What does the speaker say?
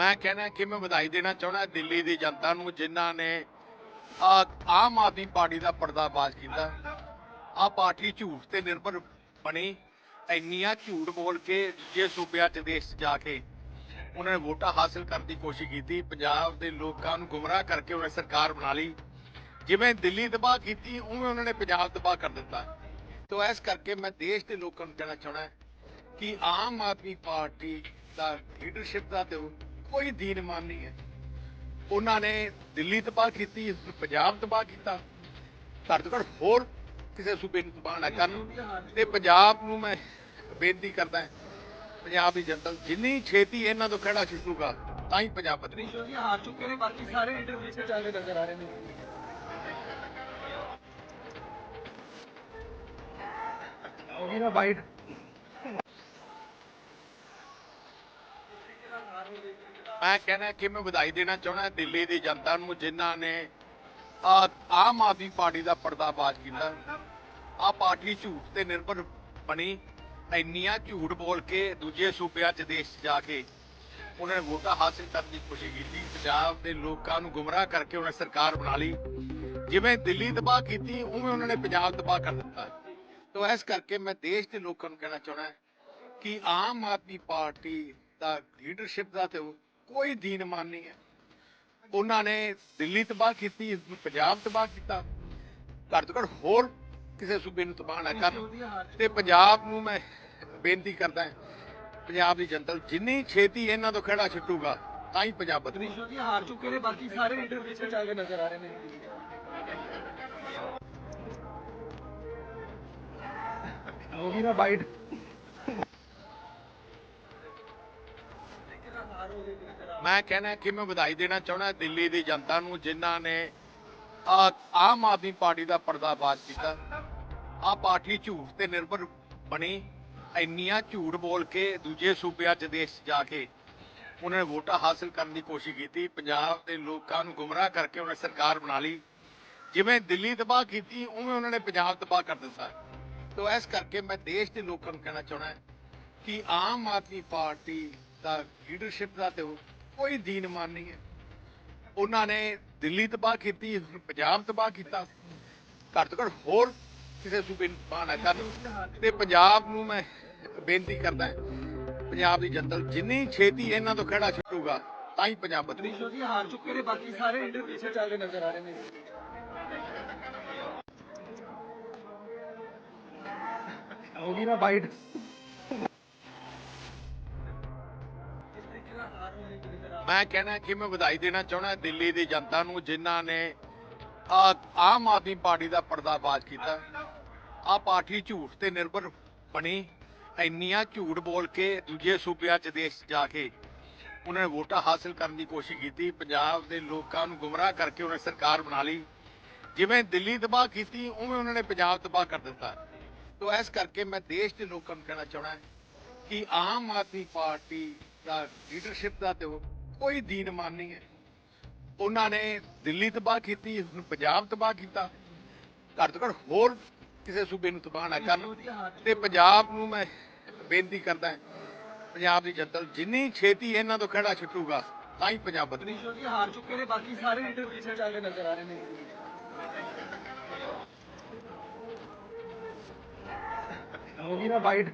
ਮੈਂ ਕਹਿਣਾ ਕਿ ਮੈਂ ਵਧਾਈ ਦੇਣਾ ਚਾਹੁੰਦਾ ਦਿੱਲੀ ਦੀ ਜਨਤਾ ਨੂੰ, ਜਿਨ੍ਹਾਂ ਨੇ ਆ ਆਮ ਆਦਮੀ ਪਾਰਟੀ ਦਾ ਪਰਦਾਫਾਸ਼ ਕੀਤਾ। ਆ ਪਾਰਟੀ ਝੂਠ ਤੇ ਨਿਰਭਰ ਬਣੀ। ਇੰਨੀਆਂ ਝੂਠ ਬੋਲ ਕੇ ਦੂਜੇ ਸੂਬਿਆਂ ਚ ਦੇਸ਼ ਜਾ ਕੇ ਉਹਨਾਂ ਨੇ ਵੋਟਾਂ ਹਾਸਲ ਕਰਨ ਦੀ ਕੋਸ਼ਿਸ਼ ਕੀਤੀ, ਪੰਜਾਬ ਦੇ ਲੋਕਾਂ ਨੂੰ ਗੁੰਮਰਾਹ ਕਰਕੇ ਉਹਨੇ ਸਰਕਾਰ ਬਣਾ ਲਈ। ਜਿਵੇਂ ਦਿੱਲੀ ਤਬਾਹ ਕੀਤੀ, ਉਵੇਂ ਉਹਨਾਂ ਨੇ ਪੰਜਾਬ ਤਬਾਹ ਕਰ ਦਿੱਤਾ। ਤੋ ਇਸ ਕਰਕੇ ਮੈਂ ਦੇਸ਼ ਦੇ ਲੋਕਾਂ ਨੂੰ ਕਹਿਣਾ ਚਾਹੁੰਦਾ ਕਿ ਆਮ ਆਦਮੀ ਪਾਰਟੀ ਦਾ ਲੀਡਰਸ਼ਿਪ ਦਾ ਤੇ ਕੋਈ ਦੀਨਮਾਨ ਨਹੀਂ ਹੈ। ਉਹਨਾਂ ਨੇ ਦਿੱਲੀ ਤਬਾਹ ਕੀਤੀ ਪੰਜਾਬ ਤਬਾਹ ਕੀਤਾ। ਘੱਟ ਤੋਂ ਘੱਟ ਹੋਰ ਕਿਸੇ ਸੂਬੇ ਨੂੰ ਤਬਾਹ ਨਾ ਕਰਨ। ਤੇ ਪੰਜਾਬ ਨੂੰ ਮੈਂ ਬੇਨਤੀ ਕਰਦਾ ਪੰਜਾਬ ਦੀ ਜਨਤਾ ਨੂੰ ਜਿੰਨੀ ਛੇਤੀ ਇਹਨਾਂ ਤੋਂ ਖੜਾ ਛੁੱਟੂਗਾ ਤਾਂ ਹੀ ਪੰਜਾਬ ਵਿਸ਼ਵ ਜੀ ਹਾਰ ਚੁੱਕੇ ਨੇ ਬਾਕੀ ਸਾਰੇ ਇੰਟਰਵਿਊ ਚ ਚੱਲਦੇ ਨਜ਼ਰ ਆ ਰਹੇ ਨੇ। ਹੋ ਗਈ ਨਾ ਬਾਈਟ ਮੈਂ ਕਹਿੰਦਾ ਕਿ ਮੈਂ ਵਧਾਈ ਦੇਣਾ ਚਾਹੁੰਦਾ ਦਿੱਲੀ ਦੀ ਜਨਤਾ ਨੂੰ, ਜਿਨ੍ਹਾਂ ਨੇ ਆਮ ਆਦਮੀ ਪਾਰਟੀ ਦਾ ਪਰਦਾਫਾਸ਼ ਕੀਤਾ। ਆ ਪਾਰਟੀ ਝੂਠ ਤੇ ਨਿਰਭਰ ਬਣੀ, ਇੰਨੀਆਂ ਝੂਠ ਬੋਲ ਕੇ ਦੂਜੇ ਸੂਬਿਆਂ ਚ ਦੇਸ਼ 'ਚ ਜਾ ਕੇ ਉਹਨਾਂ ਨੇ ਵੋਟਾਂ ਹਾਸਲ ਕਰਨ ਦੀ ਕੋਸ਼ਿਸ਼ ਕੀਤੀ। ਪੰਜਾਬ ਦੇ ਲੋਕਾਂ ਨੂੰ ਗੁੰਮਰਾਹ ਕਰਕੇ ਉਹਨਾਂ ਸਰਕਾਰ ਬਣਾ ਲਈ। ਜਿਵੇਂ ਦਿੱਲੀ ਤਬਾਹ ਕੀਤੀ, ਉਵੇਂ ਉਹਨਾਂ ਨੇ ਪੰਜਾਬ ਤਬਾਹ ਕਰ ਦਿੱਤਾ। ਤੋ ਇਸ ਕਰਕੇ ਮੈਂ ਦੇਸ਼ ਦੇ ਲੋਕਾਂ ਨੂੰ ਕਹਿਣਾ ਚਾਹੁੰਦਾ ਕਿ ਆਮ ਆਦਮੀ ਪਾਰਟੀ ਦਾ ਲੀਡਰਸ਼ਿਪ ਦਾ ਤੇ ਕੋਈ ਦੀਨਮਾਨ ਨਹੀਂ ਹੈ। ਉਹਨਾਂ ਨੇ ਦਿੱਲੀ ਤਬਾਹ ਕੀਤੀ ਪੰਜਾਬ ਤਬਾਹ ਕੀਤਾ। ਘੱਟ ਤੋਂ ਘੱਟ ਹੋਰ ਕਿਸੇ ਸੂਬੇ ਨੂੰ ਤਬਾਹ ਨਾ ਕਰਨ। ਤੇ ਪੰਜਾਬ ਨੂੰ ਮੈਂ ਬੇਨਤੀ ਕਰਦਾ ਪੰਜਾਬ ਦੀ ਜਨਤਾ ਨੂੰ ਜਿੰਨੀ ਛੇਤੀ ਇਹਨਾਂ ਤੋਂ ਖੜਾ ਛੁੱਟੂਗਾ ਤਾਂ ਹੀ ਪੰਜਾਬ ਬਦਲੇਗਾ ਜੀ ਹਾਰ ਚੁੱਕੇ ਨੇ, ਬਾਕੀ ਸਾਰੇ ਇੰਟਰਵਿਊ ਚ ਚੱਲਦੇ ਨਜ਼ਰ ਆ ਰਹੇ ਨੇ। ਹੋ ਗਈ ਨਾ ਬਾਈਟ ਮੈਂ ਕਹਿਣਾ ਕਿ ਮੈਂ ਵਧਾਈ ਦੇਣਾ ਚਾਹੁੰਦਾ ਦਿੱਲੀ ਦੀ ਜਨਤਾ ਨੂੰ, ਜਿਨ੍ਹਾਂ ਨੇ ਆ ਆਮ ਆਦਮੀ ਪਾਰਟੀ ਦਾ ਪਰਦਾਫਾਸ਼ ਕੀਤਾ। ਆ ਪਾਰਟੀ ਝੂਠ ਤੇ ਨਿਰਭਰ ਬਣੀ। ਇੰਨੀਆਂ ਝੂਠ ਬੋਲ ਕੇ ਦੂਜੇ ਸੂਬਿਆਂ ਚ ਦੇਸ਼ 'ਚ ਜਾ ਕੇ ਉਹਨਾਂ ਨੇ ਵੋਟਾਂ ਹਾਸਲ ਕਰਨ ਦੀ ਕੋਸ਼ਿਸ਼ ਕੀਤੀ। ਪੰਜਾਬ ਦੇ ਲੋਕਾਂ ਨੂੰ ਗੁੰਮਰਾਹ ਕਰਕੇ ਉਹਨਾਂ ਸਰਕਾਰ ਬਣਾ ਲਈ। ਜਿਵੇਂ ਦਿੱਲੀ ਤਬਾਹ ਕੀਤੀ, ਉਵੇਂ ਉਹਨਾਂ ਨੇ ਪੰਜਾਬ ਤਬਾਹ ਕਰ ਦਿੱਤਾ। ਤੋ ਇਸ ਕਰਕੇ ਮੈਂ ਦੇਸ਼ ਦੇ ਲੋਕਾਂ ਨੂੰ ਕਹਿਣਾ ਚਾਹੁੰਦਾ ਕਿ ਆਮ ਆਦਮੀ ਪਾਰਟੀ ਦਾ ਲੀਡਰਸ਼ਿਪ ਦਾ ਤੇ ਕੋਈ ਦੀਨਮਾਨ ਨਹੀਂ ਹੈ। ਉਹਨਾਂ ਨੇ ਦਿੱਲੀ ਤਬਾਹ ਕੀਤੀ ਪੰਜਾਬ ਤਬਾਹ ਕੀਤਾ। ਘੱਟ ਤੋਂ ਘੱਟ ਹੋਰ ਕਿਸੇ ਸੂਬੇ ਨੂੰ ਤਬਾਹ ਨਾ ਕਰਨ। ਤੇ ਪੰਜਾਬ ਨੂੰ ਮੈਂ ਬੇਨਤੀ ਕਰਦਾ ਪੰਜਾਬ ਦੀ ਜਨਤਾ ਜਿੰਨੀ ਛੇਤੀ ਇਹਨਾਂ ਤੋਂ ਖੜਾ ਛੱਡੂਗਾ, ਤਾਂ ਹੀ ਪੰਜਾਬ ਬਦਲੇਗਾ। ਵਿਸ਼ਵ ਜੀ, ਹਾਰ ਚੁੱਕੇ ਨੇ, ਬਾਕੀ ਸਾਰੇ ਇੰਟਰਵਿਊ ਚ ਚੱਲਦੇ ਨਜ਼ਰ ਆ ਰਹੇ ਨੇ। ਹੋ ਨਾ ਬਾਈਟ। ਮੈਂ ਕਹਿਣਾ ਕਿ ਮੈਂ ਵਧਾਈ ਦੇਣਾ ਚਾਹੁੰਦਾ ਦਿੱਲੀ ਦੀ ਜਨਤਾ ਨੂੰ, ਜਿਨ੍ਹਾਂ ਨੇ ਆ ਆਮ ਆਦਮੀ ਪਾਰਟੀ ਦਾ ਪਰਦਾਫਾਸ਼ ਕੀਤਾ। ਆ ਪਾਰਟੀ ਝੂਠ ਤੇ ਨਿਰਭਰ ਬਣੀ। ਇੰਨੀਆਂ ਝੂਠ ਬੋਲ ਕੇ ਦੂਜੇ ਸੂਬਿਆਂ ਚ ਦੇਸ਼ ਜਾ ਕੇ ਉਹਨਾਂ ਨੇ ਵੋਟਾਂ ਹਾਸਲ ਕਰਨ ਦੀ ਕੋਸ਼ਿਸ਼ ਕੀਤੀ। ਪੰਜਾਬ ਦੇ ਲੋਕਾਂ ਨੂੰ ਗੁੰਮਰਾਹ ਕਰਕੇ ਉਹਨਾਂ ਸਰਕਾਰ ਬਣਾ ਲਈ। ਜਿਵੇਂ ਦਿੱਲੀ ਤਬਾਹ ਕੀਤੀ, ਉਵੇਂ ਉਹਨਾਂ ਨੇ ਪੰਜਾਬ ਤਬਾਹ ਕਰ ਦਿੱਤਾ। ਤੋ ਇਸ ਕਰਕੇ ਮੈਂ ਦੇਸ਼ ਦੇ ਲੋਕਾਂ ਨੂੰ ਕਹਿਣਾ ਚਾਹੁੰਦਾ ਕਿ ਆਮ ਆਦਮੀ ਪਾਰਟੀ ਦਾ ਲੀਡਰਸ਼ਿਪ ਦਾ ਤੇ ਕੋਈ ਦੀਨਮਾਨ ਹੈ। ਉਹਨਾਂ ਨੇ ਦਿੱਲੀ ਤਬਾਹ ਕੀਤੀ ਪੰਜਾਬ ਤਬਾਹ ਕੀਤਾ। ਘੱਟ ਤੋਂ ਘੱਟ ਹੋਰ ਕਿਸੇ ਸੂਬੇ ਨੂੰ ਤਬਾਹ ਨਾ ਕਰਨ। ਤੇ ਪੰਜਾਬ ਨੂੰ ਮੈਂ ਬੇਨਤੀ ਕਰਦਾ ਪੰਜਾਬ ਦੀ ਜਨਤਾ ਜਿੰਨੀ ਛੇਤੀ ਇਹਨਾਂ ਤੋਂ ਖੜਾ ਛੁੱਟੂਗਾ ਤਾਂ ਹੀ ਪੰਜਾਬ ਬਦਲੇਗਾ ਵਿਸ਼ਵ ਜੀ ਹਾਰ ਚੁੱਕੇ ਨੇ ਬਾਕੀ ਸਾਰੇ ਇੰਟਰਵਿਊ ਚ ਚੱਲਦੇ ਨਜ਼ਰ ਆ ਰਹੇ ਨੇ। ਹੋ ਗਈ ਨਾ ਬਾਈਟ